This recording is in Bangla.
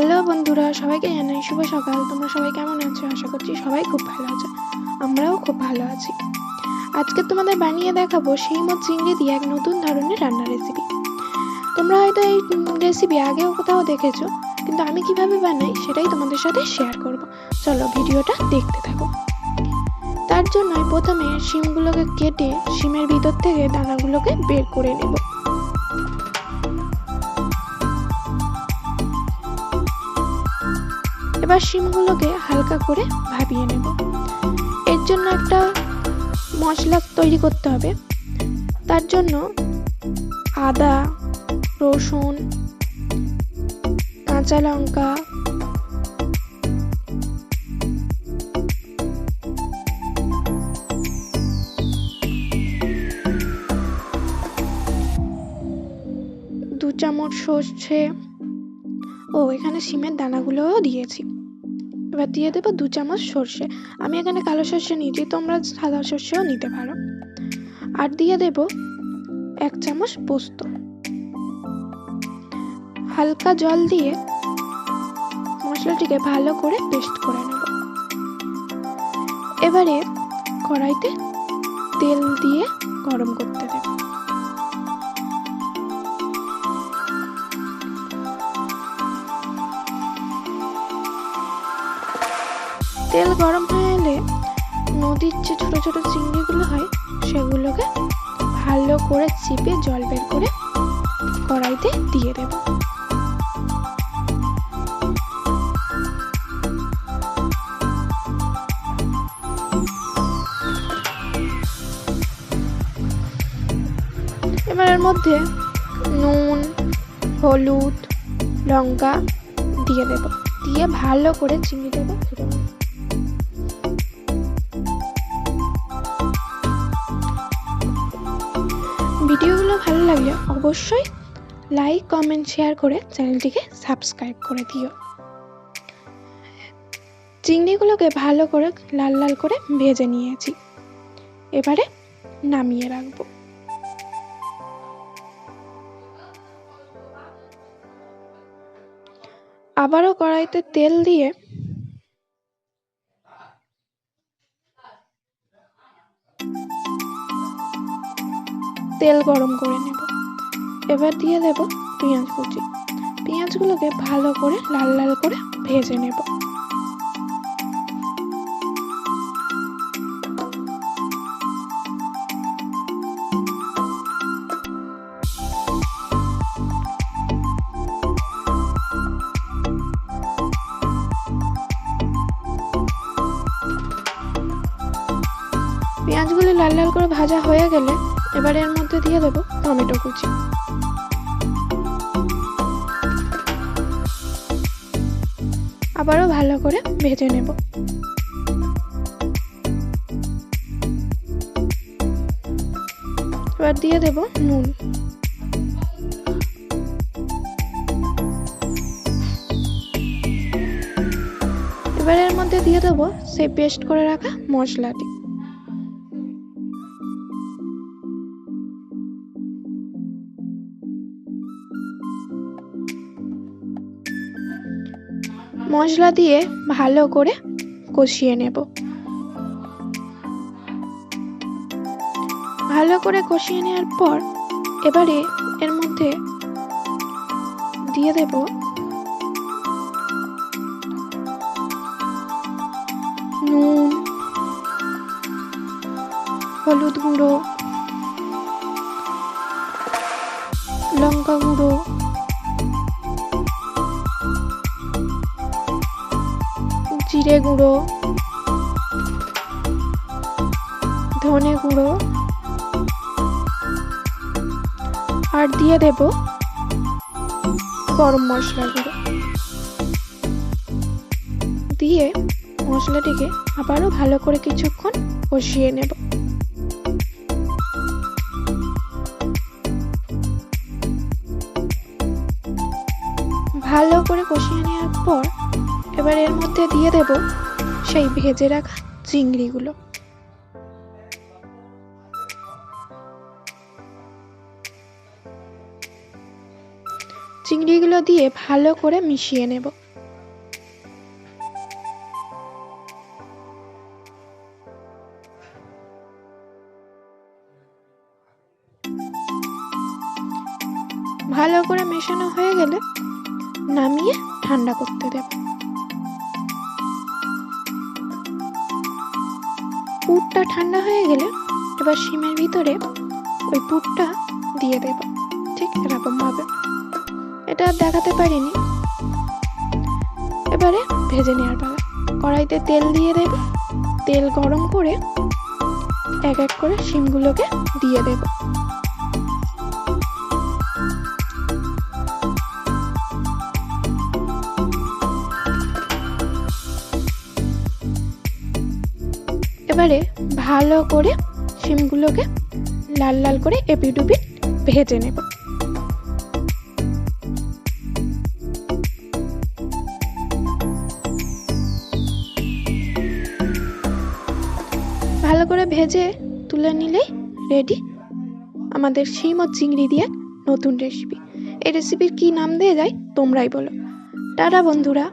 হ্যালো বন্ধুরা, সবাইকে জানাই শুভ সকাল। তোমরা সবাই কেমন আছো? আশা করছি সবাই খুব ভালো আছো। আমরাও খুব ভালো আছি। আজকে তোমাদের বানিয়ে দেখাবো সেই মত চিংড়ি দিয়ে এক নতুন ধরনের রান্নার রেসিপি তোমরা হয়তো এই রেসিপি আগেও কোথাও দেখেছ, কিন্তু আমি কীভাবে বানাই সেটাই তোমাদের সাথে শেয়ার করব। চলো ভিডিওটা দেখতে থাকো। তার জন্য প্রথমে শিমগুলোকে কেটে শিমের ভিতর থেকে দানাগুলোকে বের করে নেব। এবার শিমগুলোকে হালকা করে ভাবিয়ে নেব। এর জন্য একটা মশলা তৈরি করতে হবে। তার জন্য আদা, রসুন, কাঁচা লঙ্কা, দু চামচ সর্ষে ও এখানে সিমের দানাগুলোও দিয়েছি। এবার দিয়ে দেবো দু চামচ সর্ষে। আমি এখানে কালো সর্ষে নিয়েছি, তোমরা সাদা সর্ষেও নিতে পারো। আর দিয়ে দেব এক চামচ পোস্ত। হালকা জল দিয়ে মশলাটিকে ভালো করে পেস্ট করে নেব। এবারে কড়াইতে তেল দিয়ে গরম করতে দেব। তেল গরম হয়ে এলে নদীর যে ছোটো ছোটো চিংড়িগুলো হয়, সেগুলোকে ভালো করে চিপে জল বের করে কড়াইতে দিয়ে দেব। এবার এর মধ্যে নুন, হলুদ, লঙ্কা দিয়ে দেব। দিয়ে ভালো করে চিংড়ি দেবো ভিডিওগুলো ভালো লাগলে অবশ্যই লাইক, কমেন্ট, শেয়ার করে চ্যানেলটিকে সাবস্ক্রাইব করে দিও। চিংড়িগুলোকে ভালো করে লাল লাল করে ভেজে নিয়েছি। এবারে নামিয়ে রাখব। আবারও কড়াইতে তেল দিয়ে তেল গরম করে নেব। এবার দিয়ে দেব পেঁয়াজ কুচি। পেঁয়াজগুলোকে ভালো করে লাল লাল করে ভেজে নেব। পেঁয়াজগুলি লাল লাল করে ভাজা হয়ে গেলে এবার এর মধ্যে দিয়ে দেবো টমেটো কুচি। আবারও ভালো করে ভেজে নেব। এবার দিয়ে দেব নুন। এবার এর মধ্যে দিয়ে দেবো সেই পেস্ট করে রাখা মশলাটি। মশলা দিয়ে ভালো করে কষিয়ে নেব। ভালো করে কষিয়ে নেওয়ার পর এবারে এর মধ্যে দিয়ে দেব নুন, হলুদ গুঁড়ো, লঙ্কা গুঁড়ো জিরে গুঁড়ো, ধনে গুঁড়ো, আর দিয়ে দেব গরম মশলা গুঁড়ো। দিয়ে মশলাটিকে আবারও ভালো করে কিছুক্ষণ কষিয়ে নেব। ভালো করে কষিয়ে নেওয়ার পর এবার এর মধ্যে দিয়ে দেব সেই ভেজে রাখা চিংড়িগুলো। চিংড়িগুলো দিয়ে ভালো করে মিশিয়ে নেব। ভালো করে মেশানো হয়ে গেলে নামিয়ে ঠান্ডা করতে দেবো। পুরটা ঠান্ডা হয়ে গেলে এবার শিমের ভিতরে ওই পুরটা দিয়ে দেব। ঠিক এরকমভাবে। এটা দেখাতে পারিনি। এবারে ভেজে নেওয়ার পালা। কড়াইতে তেল দিয়ে দেব। তেল গরম করে এক এক করে শিমগুলোকে দিয়ে দেব। এবারে ভালো করে শিমগুলোকে লাল লাল করে এপিটুপিট ভেজে নেব। ভালো করে ভেজে তুলে নিলেই রেডি আমাদের শিম ও চিংড়ি দিয়ে নতুন রেসিপি এই রেসিপির কি নাম দিয়ে যায় তোমরাই বলো। টাটা বন্ধুরা।